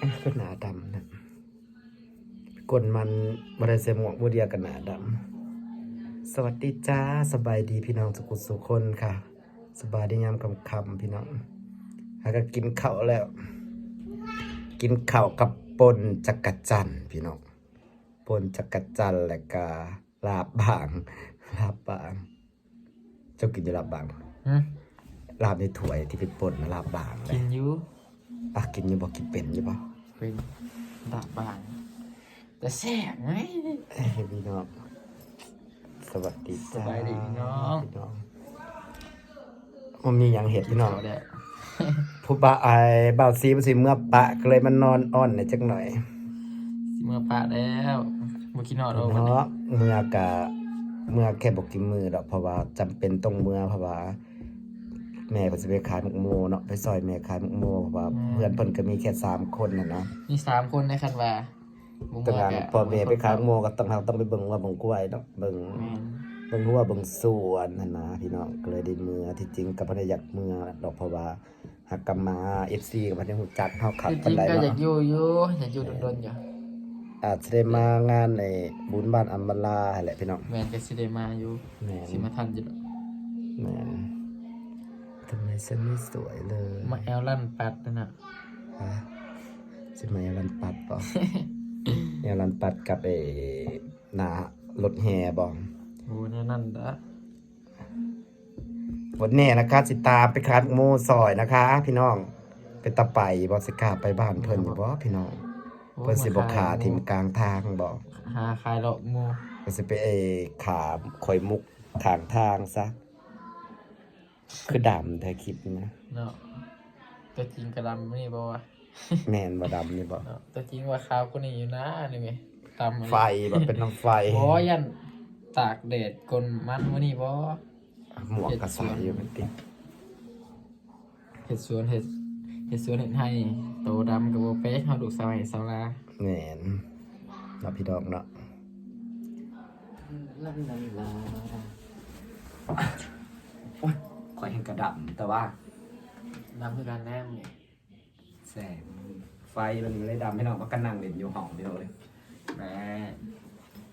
อะก็หนาดำนะกลมันบริเซหมวกบูเดียกันหนาดำ สวัสดีจ้า สบายดีพี่น้องสุขุสุขคนค่ะ สบายดียามคำคำๆพี่น้องแล้วก็กินข้าวแล้ว กินข้าวกับปนจักรจันทร์พี่น้องปนจักรจันทร์และก็ลาบบาง ลาบบาง เจ้ากินอยู่ลาบบางหืมลาบในถ้วยที่เป็นปนนะลาบบางเลกิยนอยู่อะกินอยู่บ่กินเป็นอยู่บ่ เป็นดาบบางแต่แซ่บไหมเอ้ยพี่น้องสวัสดีจ้าสบายดีพี่น้องพี่น้องมันมีอย่างเห็ดพี่น้องเด้อผู้บ่าวไอ้บ่าวซีมันสิเมื่อปะก็เลยมันนอนอ่อนหน่อยจักหน่อยสิเมื่อปะแล้วบ่กินหอดโอ้วันนี้เนาะเมื่อกะเมื่อแค่บอกกินมือดอกเพราะว่าจำเป็นต้องเมื่อเพราะว่า แม่เพิ่นสิไปขายหมกโมเนาะไปซอยแม่ขายหมกโมเพราะว่าเพื่อนเพิ่นก็มีแค่สามคนน่ะเนาะมีสามคนในคันว่าบ่ตั้งเมื่อแต่กะพอแม่ไปขายหมกโมก็ต้องเราต้องไปเบิ่งว่าบ่งกล้วยเนาะเบิ่งแม่นเบิ่งหัวเบิ่งสวนนั่นนะพี่น้องก็เลยได้มือที่จริงก็บ่ได้อยากมือดอกเพราะว่าหักกำมา FC ก็บ่ได้ฮู้จักเฮาขับคือจปานริงใดก็อยากเนาะอยู่อยู่อยากอยู่โดนๆอยู่อาจจะได้มางานในบุญบ้านอัมบลาแหละพี่น้องแม่นก็สิได้มาอยู่แม่นสิมาทันอยู่ดอกแม่น ทำไมฉันไม่สวยเลยมาแอลลั่นปัดนั่นน่ะฮะจะมาอยารันปัดป่ะอยารันปัดกับไอ้หนารถแห่บองโอ้นั่นนั่นดะวันนี้นะคะสิตามไปคัดโมซอยนะคะ พี่น้องเป็นตะไปบอสิกล้าไปบ้านเพิ่นอยู่บ่พี่น้องโอ้เพิ่นสิบ่ขาทิมหกลางทางบ่หาขายดอกหมูเพิ่นสิไปเอขาข่อยมุกขางทางซะ คือดำแต่คลิปนี้นะ เนาะตัวจริงกระดำนี่บ่วะแม่นบ่ดำนี่บ่เนาะตัวจริงว่าขาวกว่านี้อยู่นะนี่ไหมตำอันนี้ไฟบ่เป็นน้ำไฟบ่ยันตากแดดกลมันมื้อนี้บ่หมวกกระใสอยู่มันติเฮ็ดสวนเฮ็ดเฮ็ดสวนเฮ็ดให้โตดำกับบ่เป๊ะเฮาดูกสาวให้สาวลาแม่นเนาะพี่ดอกเนาะลันลันลาโอ้ย ข่อยเห็นกระดับแต่ว่าดำคือการแนมนี่แสงไฟมันเลยดำให้น้องมากันนั่งเล่นอยู่ห้องพี่น้องเลยแหม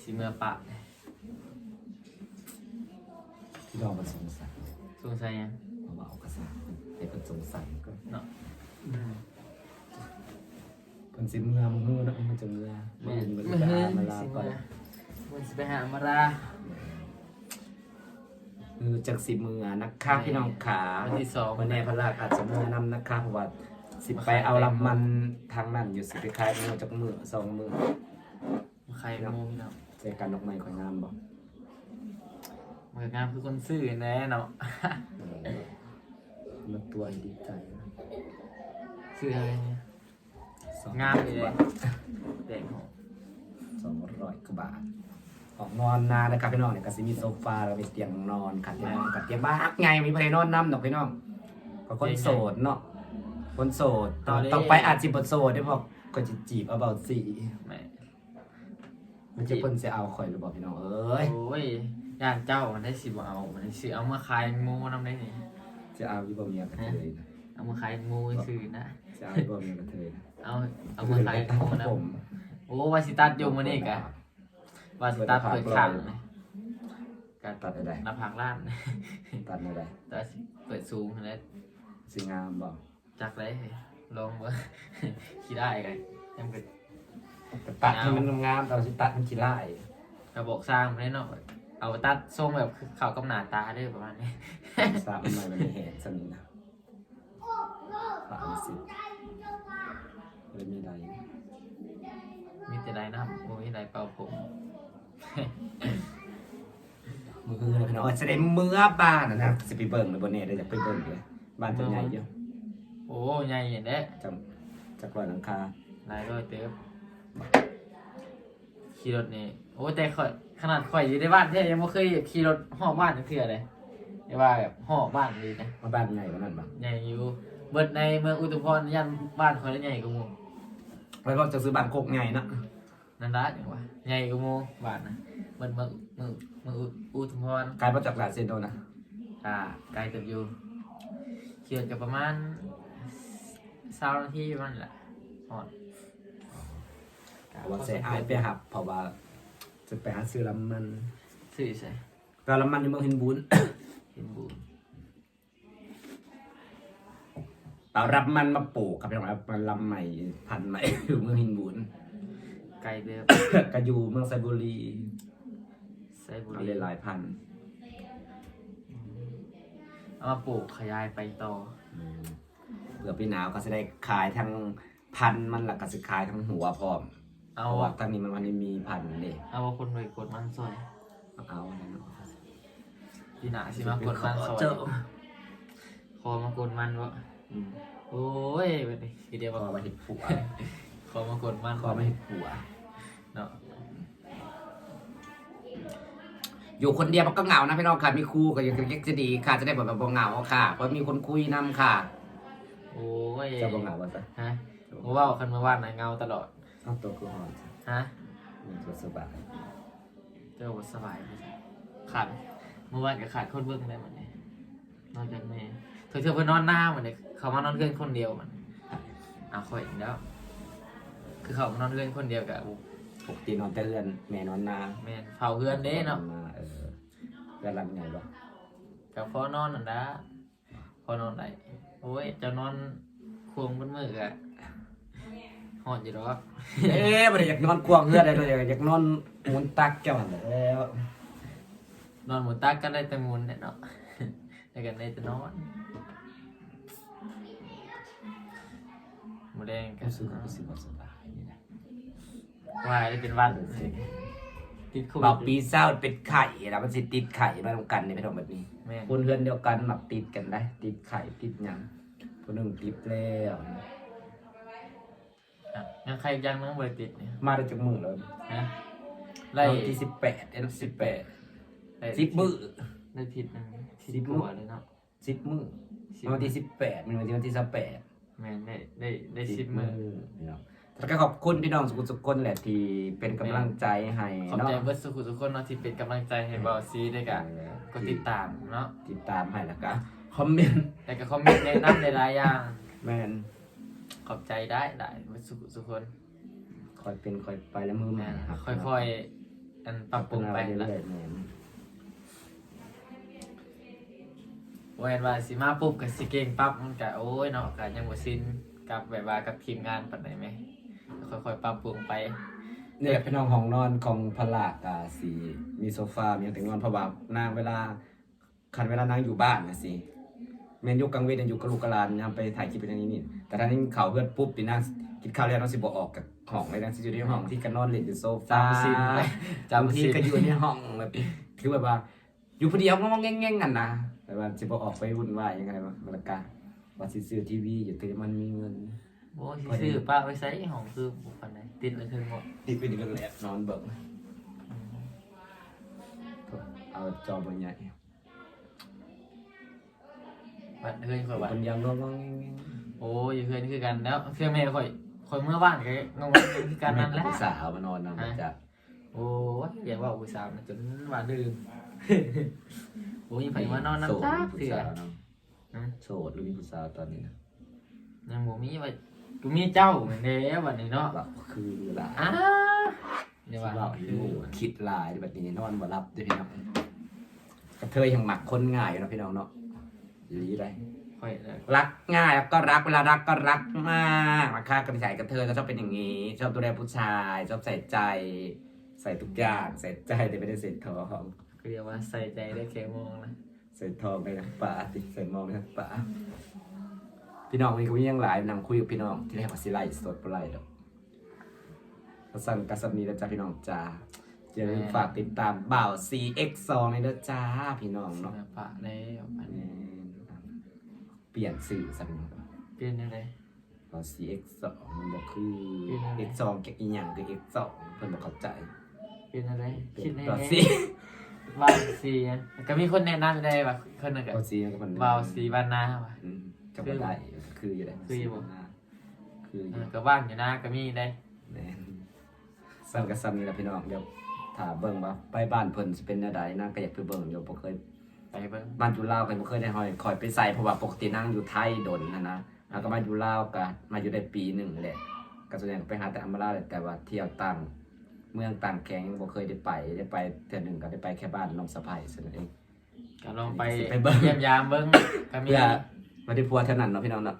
สิเมื่อปะพี่น้องมันสงสัยสงสัยหยังเพราะว่าเอากระสาให้เพิ่นสงสัยก็เนาะเพิ่นสิเมื่อมื้อเนาะมันจะเมื่อแม่มื้อมื้มันอจะนี้หามาลาสิก่อเมื่อนมันสิไปหามารา มือจากสิมือนะคะพี่น้องขาวันที่สองวันแน่พระราชอาจจะมือนำนะคะเพราะว่าสิไปเอาลำมันทางนั้นอยู่สิไปขายมือจากมือสองมือใครโมพี่เนาะเจอกันดอกไม้ข่อยงามบ่มันก็งามคือคนซื่อแน่เนาะมันตัวให้ดีใจนะซื่ออะไรเนี่ยสองงามเลยเด็กของสองร้อยกว่าบาท ออกนอนนานะครับพี่น้องเนี่ยก็สิมีโซฟาแล้วมีเตียงนอนขัดเตียงนอนขัดเตียงบ้านไงมีใครนอนน้ำดอกพี่น้องก็คนโสดเนาะคนโสดต่อต้องไปอาจจิบทโสดได้พอก็จะจีบเอาเบาสีแหม่มันจะเพิ่นจะเอาข่อยหรือเปล่าพี่น้องเอ้ยโอ้ยย่านเจ้ามันได้สิบ่เอามันได้สิเอามาขายโมนำได้นี่จะเอาอยู่บ่เมียกระเทยนะเอามาขายโมซื่อนะจะเอาอยู่บ่เมียกระเทยนะเอาเอามาขายตัดโมนะผมโอ้วาสิตัดอยู่มื้อนี้กะ วาสิตัดเปิดขังนะกะตัดอะไรหน้าผากล้านตัดอะไรแต่สิเปิดสูงแล้วสิงามบ่จักเลยลองเบ่คิดได้กันยังเป็นแต่ตัดให้มันงามๆแต่ว่าสิตัดมันขี้ร้ายกระบอกสร้างมันได้เนาะเอาตัดทรงแบบเข้ากับหน้าตาเด้อประมาณนี้สาบมันใหม่มันไม่เห็นสนิทนะฝากสิเลยมีใดมีแต่ไรน้ำโอ้ยไรเป่าผม มือเลยพี่น้องจะได้เมื่อบ้านนะนะสิไปเบิ่งเลยบนเนี่ยเดี๋ยวจะไปเบิ่งเลยบ้านจะใหญ่เยอะโอ้ใหญ่อย่างเด้จะจะกว่าหลังคาหลายร้อยเติบขี่รถนี่โอ้แต่ข่อยขนาดข่อยอยู่ในบ้านแท้ยังไม่เคยขี่รถห่อบ้านจังเทื่อเลยได้ว่าแบบห่อบ้านดีนะมาบ้านใหญ่กว่านั้นบ้างใหญ่อยู่เบิดในเมืองอุตุพรยันบ้านข่อยแล้วใหญ่กว่าหมู่แล้วก็จะซื้อบ้านโคกใหญ่นะนั่นละอย่างว่าใหญ่กว่าหมู่บ้านนะเบิดเมืองเมืองเมืองอุตุพรกลายมาจากหลาดเซนโดนะอ่าไกลเติบอยู่ขี่รถกับประมาณสามนาทีประมาณนั้นแหละหอดเพราะว่าใส่อายไปหับเพราะว่าจะไปหาซื้อลำมันสื่อใส่ก็ลำมันอยู่เมืองเฮนบุญเห็นบูมเอารับมันมาปลูกครับพี่น้องครับมันลำใหม่พันธุ์ใหม่อยู่เมืองเฮนบุญไก่เบบก็อยู่เมืองไซบุรี ไซบุเอารีเลยหลายพันธุ์เอามาปลูกขยายไปต่ออืมเผื่อพี่หนาวก็จะได้ขายทั้งพันธุ์มันหลักก็จะขายทั้งหัวพร้อมเอาเพราะว่าตอนนี้มันวันนี้มีพันธุ์เด็เอาคนไปกดมันซอยเอาอะไรเนาะพี่หนาสิมากดมันซอยเจอคอมากดมันวะอืมโอ้ยไปดิทีเดียวคอว่ามาเห็ดผัวคอมากดมันคอมาเห็ดผัว อยู่คนเดียวมันก็เหงานะพี่น้องค่ะมีครูก็ยังจะดีค่ะ จะได้แบบบ่เหงาค่ะ เพราะมีคนคุยนำค่ะโอ้ยจะบ่เหงาว่าซะฮะเมื่อว่าวคันเมื่อวานนะเงาตลอดเอาตัวกูหอนฮะมีตัวสบายเจ้าบ่สบายไหมขาดเมื่อวานก็ขาดคนเบิ่งได้หมดเลยนอกจากแม่เธอเธอไปนอนหน้ามันเลยเขามานอนเพื่อนคนเดียวมันเอาค่อยอีกแล้ว คือเขามานอนเพื่อนคนเดียวกับปกตินอนแต่เรือนแม่นอนนาแม่นเผาเพื่อนเด้เนาะ มาเออเรือนหลังใหญ่บ่กับพ่อนอนนั่นนะพ่อนอนไหนโอ้ยเจะนอนควงบนมือกะหอดอยู่หรอกเอ๊ะบ่ได้อยากนอนกวางเรือนได้เลยอยากนอนหมุนตักแก้วหั่นแหละแล้วนอนหมุนตักก็ได้แต่หมุนเนี่ยเนาะได้กันได้แต่นอนหมูแดงก็รู้สึกว่ารู้สึกว่าสบายนี่นะวายได้เป็นหวัน ติดโควิบ่าดปีเศร้าเป็นไข่แล้วมันสิติดไข่มาตรงกันในพี่น้องแบบนี้แม่น คนเฮือนเดียวกันแบบติดกันได้ ติดไข่ติดหยังคนหนึ่งติดแล้วอะยังใครยังน้องบริติดเนี่ยมาได้จักมือแล้วฮะไล่ไล่ที่สิบแปดเอ็นสิบแปดไล่สิบมือ ได้ทิศหนึงทิสิศบกมื้อว่าเลยเนาะสิบมือสิบวันที่สิบแปดมันวันที่วันที่สิบแปด แม่นได้ได้ได้สิบมือพี่น้อง แล้วก็ขอบคุณพี่น้องสุขุมสุขคนแหละที่เป็นกำลังใจให้ขอบเนาะใจเบิร์ดสุขุทุกคนเนาะที่เป็นกำลังใจให้เบาซีด้วยกันก็ติดตามเนาะติดตามให้แล้วก็คอมเมนต์แต่ก็คอมเมนต์แนะนำในหลายๆอย่าง แมนขอบใจได้ได้เบิร์ดสุขุทุกคนคอยเป็นคอยไปแล้วมือใหม่แม่นครับค่อยๆอันปรับปรุงไปพัฒนาละเรื่อยๆแมนเวนว่าสิมาปุ๊บกับสิเก่งปั๊บมันก็โอ้ยเนาะก็ยังบ่ซินกับแบบว่ากับทีมงานปานใดไหม ค่อยๆปรับปรุงไป เนี่ยพี่น้องห้องนอนของพลากอะสีมีโซฟา มีแต่งนอนเพราะว่านางเวลาคันเวลานางอยู่บ้านนะสิแม่นยู่กลางเวรยังอยู่กับลูกกับหลานยามไปถ่ายคลิปเป็นอย่างนี้นี่ แต่ถ้านี่เขาเพื่อนปุ๊บปีนางกินข้าวแล้วน้องสิบ่ออกกับห้องเลยนางสิอยู่ในห้องที่กันนอนเล่นอยู่โซฟาจำสินไปจำที่ก็อยู่ในห้องแบบคือแบบว่า อยู่คนเดียวงงๆแง่งๆกันนะแต่ว่าสิบ่ออกไปวุ่นวายยังไงวะมันละกาว่าสิซื้อทีวีอยู่แต่มันมีเงิน โอ้ยสิซื้อป้าไว้ใส่ห้องคือบุปผานใดติดเลยถึงหมดติดไปถึงกันแหละนอนเบิ่งเอาจอเบนใหญ่บัดเฮือนข่อยบัดคนยังงงงโอ้ยอยู่เฮือนคือกันแล้วเพื่อนแม่ข่อยข่อยเมื่อบ้านก็งงๆคือกันนั่นแหละสาวมานอนนำจากโอ้ยอย่าว่าอุตส่าห์นะจนว่าลืมโอ้ยไผมานอนน้ำตาผู้เถื่อสาวเนาะอืมโสดหรือมีผู้สาวตอนนี้นะยังบ่มีว่า กูมีเจ้าเหมือนเด้บัดนี้เนาะว่าคือหลายอ้าเดี๋ยวว่าว่าอยู่คิดหลายแบบนี้นอนบ่รับด้วยพี่น้องกระเทยยังหมักคนง่ายอยู่นะพี่น้องเนาะลีได้ค่อยเลยรักง่ายแล้วก็รักเวลารักก็รักมากมาค่ากระชายกระเทยก็ชอบเป็นอย่างนี้ ชอบดูแลผู้ชาย ชอบใส่ใจ ใส่ทุกอย่างใส่ใจแต่ไม่ได้ใส่ทองก็เรียกว่าใส่ใจได้แค่มองนะใส่ทองในน้ำปลาติใส่มองในน้ำปลา พี่น้องมีคุยยังหลายนั่งคุยกับพี่น้องที่แรกว่าสิไลฟ์สดบ่ไลฟ์ดอกกระสันกระสันนี้แล้วจ้าพี่น้องจ้าอย่าลืมฝากติดตามบ่าว CX2 ในเด้อจ้าพี่น้องเนาะเนาะปะแล้วอันนี้เปลี่ยนสื่อสักหน่อยเปลี่ยนยังไงพอ CX2 มันบอกคือ เปลี่ยนอะไร X2 แกอีหยังคือ X2 เพิ่นบอกเข้าใจเปลี่ยนอะไรเปลี่คิยดนในต่อไงซีวาวซีอะก็มีคนแนะนำได้ว่าคนหนึงก็ต่อซีก็มันวาวซีบ้านนาว่ะอืม จำบ่ได้คืออยู่ได้คืออยู่บ่ คืออเอยู่อก็บ้านอยู่นาก็มีได้แม่นซ้ำกับซ้ำนี่แหละพี่น้องเดี๋ยวถ้าเบิ่งว่าไปบ้านเพิ่นสิเป็นแนวใดนางก็อยากไปเบิ่งอยู่บ่เคย ไปเบิ่งบ้านอยู่ลาวก็บ่เคยได้หอยคอยไปใส่เพราะว่าปกตินางอยู่ไทยดนนะนะแล้วก็มาอยู่ลาวก็มาอยู่ได้ปีหนึงแหละก็ส่วนใหญ่ก็ไปหาแต่อัมมาลาแต่ว่าเที่ยวต่างเมืองต่างแขงยังบ่เคยได้ไปได้ไปเทื่อหนึงก็ได้ไปแค่บ้านน้องสะใภ้ซั่นนเอง ก็ลองไปไปเบิ่ง เยี่ยมยามเบิ้งก็มีเพื่อ มาได้พัวเท่านั้นเนาะพี่น้องเนาะ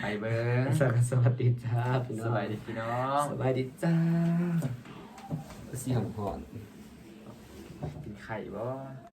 ไปเบิ้งสวัสดีจ้าพี่น้สองบายดีพี่น้องสบายดีจ้าเสียงหอนกินไข่บ่